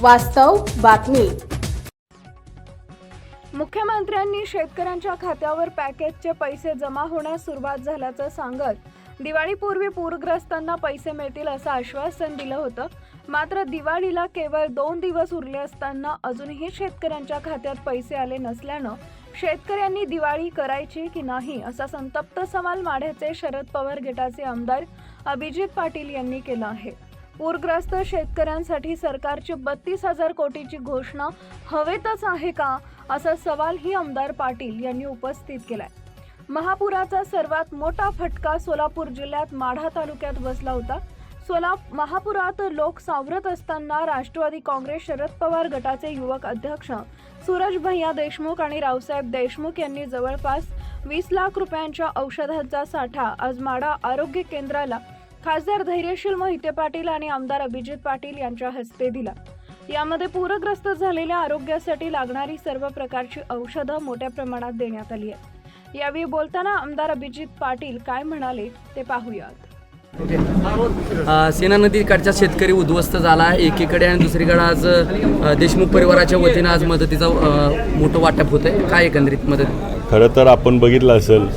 वास्तव बातमी. मुख्यमंत्र्यांनी शेतकऱ्यांच्या खात्यावर पॅकेजचे पैसे जमा होण्यास सुरुवात झाल्याचं सांगत दिवाळीपूर्वी पूरग्रस्तांना पैसे मिळतील असं आश्वासन दिलं होतं. मात्र दिवाळीला केवळ दोन दिवस उरले असताना अजूनही शेतकऱ्यांच्या खात्यात पैसे आले नसल्यानं शेतकऱ्यांनी दिवाळी करायची की नाही असा संतप्त सवाल माढ्याचे शरद पवार गटाचे आमदार अभिजित पाटील यांनी केला आहे. पूरग्रस्त शेतकऱ्यांसाठी सरकारची बत्तीस हजार कोटीची घोषणा हवेतच आहे का? असा सवालही आमदार पाटील यांनी उपस्थित केलाय. महापुराचा सर्वात मोठा फटका सोलापूर जिल्ह्यात माढा तालुक्यात बसला होता. सोला महापुरात लोक सावरत असताना राष्ट्रवादी काँग्रेस शरद पवार गटाचे युवक अध्यक्ष सूरज भैया देशमुख आणि रावसाहेब देशमुख यांनी जवळपास वीस लाख रुपयांच्या औषधांचा साठा आज माढा आरोग्य केंद्राला खासदार धैर्यशील मोहिते पाटील आणि आमदार अभिजित पाटील यांच्या हस्ते दिला. यामध्ये पूरग्रस्त झालेल्या आरोग्यासाठी लागणारी सर्व प्रकारची औषधं मोठ्या प्रमाणात देण्यात आली आहेत. यावेळी बोलताना आमदार अभिजित पाटील काय म्हणाले ते पाहूयात. सेना नदीकडचा शेतकरी उद्ध्वस्त झाला. आहे एकीकडे आणि दुसरीकडे आज देशमुख परिवाराच्या वतीनं आज मदतीचा मोठं वाटप होत आहे काय एकंदरीत मदत? खरं तर आपण बघितलं असेल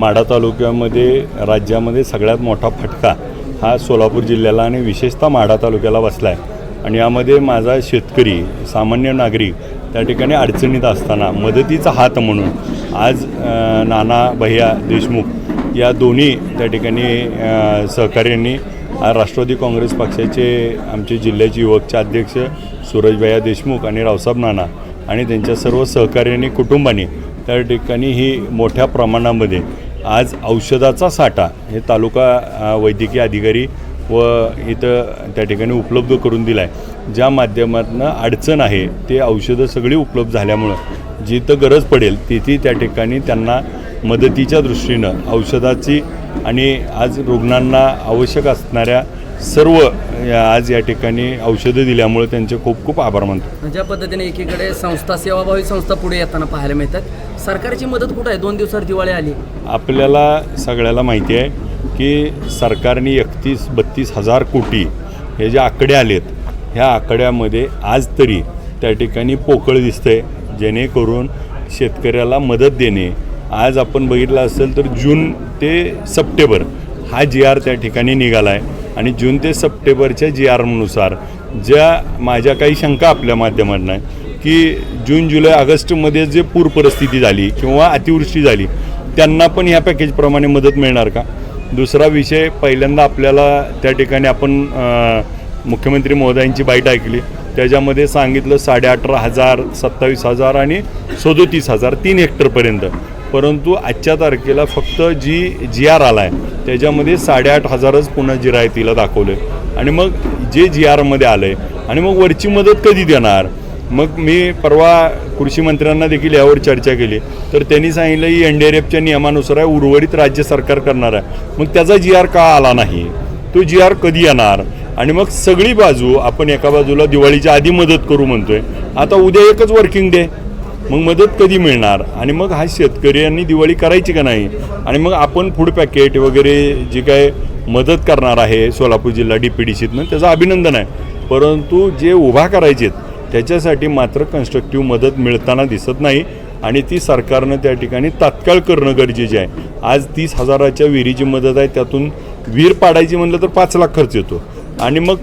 माढा तालुक्यामध्ये राज्यामध्ये सगळ्यात मोठा फटका हा सोलापूर जिल्ह्याला आणि विशेषतः माढा तालुक्याला बसला आहे आणि यामध्ये माझा शेतकरी सामान्य नागरिक त्या ठिकाणी अडचणीत असताना मदतीचा हात म्हणून आज नाना भैया देशमुख या दोन्ही त्या ठिकाणी सहकार्यांनी राष्ट्रवादी काँग्रेस पक्षाचे आमचे जिल्ह्याचे युवकचे अध्यक्ष सूरजभैया देशमुख आणि रावसाहेब नाना आणि त्यांच्या सर्व सहकार्यांनी कुटुंबाने त्या ठिकाणी ही मोठ्या प्रमाणामध्ये आज औषधाचा साठा हे तालुका वैद्यकीय अधिकारी व इथं त्या ठिकाणी उपलब्ध करून दिला आहे ज्या माध्यमातून अडचण आहे ते औषधं सगळी उपलब्ध झाल्यामुळं जिथं गरज पडेल तिथे त्या ठिकाणी त्यांना मदतीच्या दृष्टीनं औषधाची आणि आज रुग्णांना आवश्यक असणाऱ्या सर्व या- आज या ठिकाणी औषधं दिल्यामुळे त्यांचे खूप खूप आभार मानतो. ज्या पद्धतीने एकीकडे संस्था सेवाभावी संस्था पुढे येताना पाहायला मिळतात. सरकारची मदत कुठं आहे? दोन दिवसात दिवाळी आली. आपल्याला सगळ्याला माहिती आहे की सरकारने एकतीस बत्तीस हजार कोटी हे जे आकडे आलेत ह्या आकड्यामध्ये आज तरी त्या ठिकाणी पोकळ दिसतंय जेणेकरून शेतकऱ्याला मदत देणे. आज आपण बघितलं असेल तर जून ते सप्टेंबर हा जी आर त्या ठिकाणी निघाला आहे आणि जून ते सप्टेंबरच्या जी आरनुसार ज्या माझ्या काही शंका आपल्या माध्यमातून आहे की जून जुलै ऑगस्टमध्ये जे पूर परिस्थिती झाली किंवा अतिवृष्टी झाली त्यांना पण ह्या पॅकेजप्रमाणे मदत मिळणार का? दुसरा विषय पहिल्यांदा आपल्याला त्या ठिकाणी आपण मुख्यमंत्री महोदयांची बाईट ऐकली. त्याच्यामध्ये सांगितलं साडे अठरा हजार सत्तावीस हजार आणि सदोतीस हजार तीन हेक्टरपर्यंत परंतु आजच्या तारखेला फक्त जी जी आर आला आहे त्याच्यामध्ये साडेआठ हजारच पुन्हा जिरायतीला दाखवलं आहे आणि मग जे जी आरमध्ये आलं आहे आणि मग वरची मदत कधी देणार? मग मी परवा कृषी मंत्र्यांना देखील यावर चर्चा केली. तर त्यांनी सांगितलं की एन डी आर एफच्या नियमानुसार आहे उर्वरित राज्य सरकार करणार आहे. मग त्याचा जी आर का आला नाही? तो जी आर कधी येणार? आणि मग सगळी बाजू आपण एका बाजूला दिवाळीच्या आधी मदत करू म्हणतोय. आता उद्या एकच वर्किंग डे मग मदत कधी मिळणार? आणि मग हा शेतकऱ्यांनी दिवाळी करायची का नाही? आणि मग आपण फूड पॅकेट वगैरे जे काय मदत करणार आहे सोलापूर जिल्हा डी पी डी सीतनं त्याचं अभिनंदन आहे. परंतु जे उभा करायचेत त्याच्यासाठी मात्र कन्स्ट्रक्टिव्ह मदत मिळताना दिसत नाही आणि ती सरकारनं त्या ठिकाणी तात्काळ करणं गरजेचे आहे. आज तीस हजाराच्या विहिरीची मदत आहे त्यातून विहीर पाडायची म्हणलं तर पाच लाख खर्च येतो. आणि मग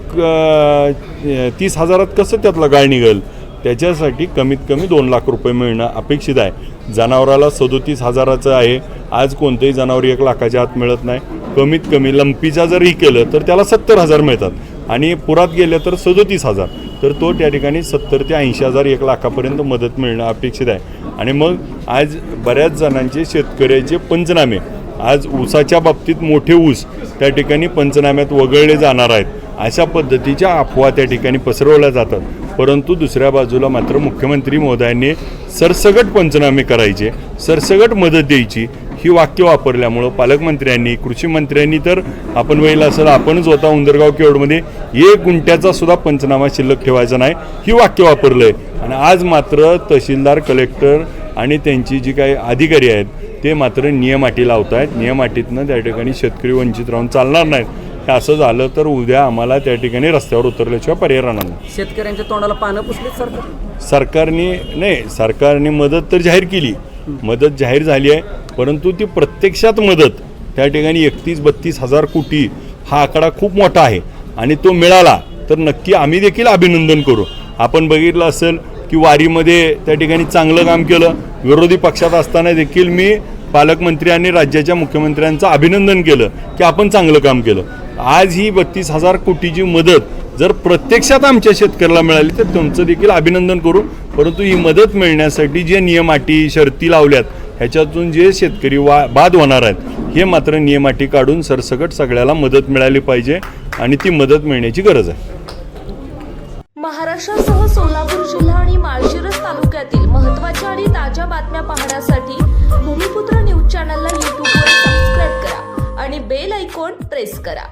तीस हजारात कसं त्यातला गाळ निघेल? त्याच्यासाठी कमीत कमी दोन लाख रुपये मिळणं अपेक्षित आहे. जनावराला सदोतीस हजाराचं आहे. आज कोणतंही जनावर एक लाखाच्या आत मिळत नाही. कमीत कमी लंपीचा जरही केलं तर त्याला सत्तर हजार मिळतात. आणि पुरात गेलं तर सदोतीस हजार. तर तो त्या ठिकाणी सत्तर ते ऐंशी हजार एक लाखापर्यंत मदत मिळणं अपेक्षित आहे. आणि मग आज बऱ्याच जणांचे शेतकऱ्याचे पंचनामे. आज ऊसाच्या बाबतीत मोठे ऊस त्या ठिकाणी पंचनाम्यात वगळले जाणार आहेत. अशा पद्धतीच्या अफवा त्या ठिकाणी पसरवल्या जातात. परंतु दुसऱ्या बाजूला मात्र मुख्यमंत्री महोदयांनी सरसगट पंचनामे करायचे सरसगट मदत द्यायची ही वाक्य वापरल्यामुळं पालकमंत्र्यांनी कृषी मंत्र्यांनी तर आपण वेळेला असेल आपणच होता उंदरगाव केवडमध्ये एक गुंट्याचा सुद्धा पंचनामा शिल्लक ठेवायचा नाही ही वाक्य वापरलं आहे आणि आज मात्र तहसीलदार कलेक्टर आणि त्यांची जी काही अधिकारी आहेत ते मात्र नियमाटी लावत आहेत नियमाटीतनं त्या ठिकाणी शेतकरी वंचित राहून चालणार नाहीत. हे असं झालं तर उद्या आम्हाला त्या ठिकाणी रस्त्यावर उतरल्याशिवाय पर्याय राहणार नाही. शेतकऱ्यांच्या तोंडाला पानं पुसलीत सरकार? सरकारने नाही सरकारने मदत तर जाहीर केली. मदत जाहीर झाली आहे परंतु ती प्रत्यक्षात मदत त्या ठिकाणी एकतीस बत्तीस हजार कोटी हा आकडा खूप मोठा आहे आणि तो मिळाला तर नक्की आम्ही देखील अभिनंदन करू. आपण बघितलं असेल की वारीमध्ये त्या ठिकाणी चांगलं काम केलं. विरोधी पक्षात असताना देखील मी पालकमंत्री आणि राज्याच्या मुख्यमंत्र्यांचं अभिनंदन केलं की आपण चांगलं काम केलं. आज ही बत्तीस हजार कोटीची मदत जर प्रत्यक्षात आमच्या शेतकऱ्याला मिळाली तर तुमचं देखील अभिनंदन करू. परंतु ही मदत मिळण्यासाठी जे नियम अटी शर्ती लावल्यात ह्याच्यातून जे शेतकरी वा बाद होणार आहेत हे मात्र नियम अटी काढून सरसकट सगळ्याला मदत मिळाली पाहिजे आणि ती मदत मिळण्याची गरज आहे. महाराष्ट्रासह सोलापूर जिल्हा आणि माळशिरस तालुक्यातील महत्त्वाच्या आणि ताज्या बातम्या पाहण्यासाठी भूमिपुत्र न्यूज चॅनलला यूट्यूबवर सबस्क्राईब करा आणि बेल ऐकॉन प्रेस करा.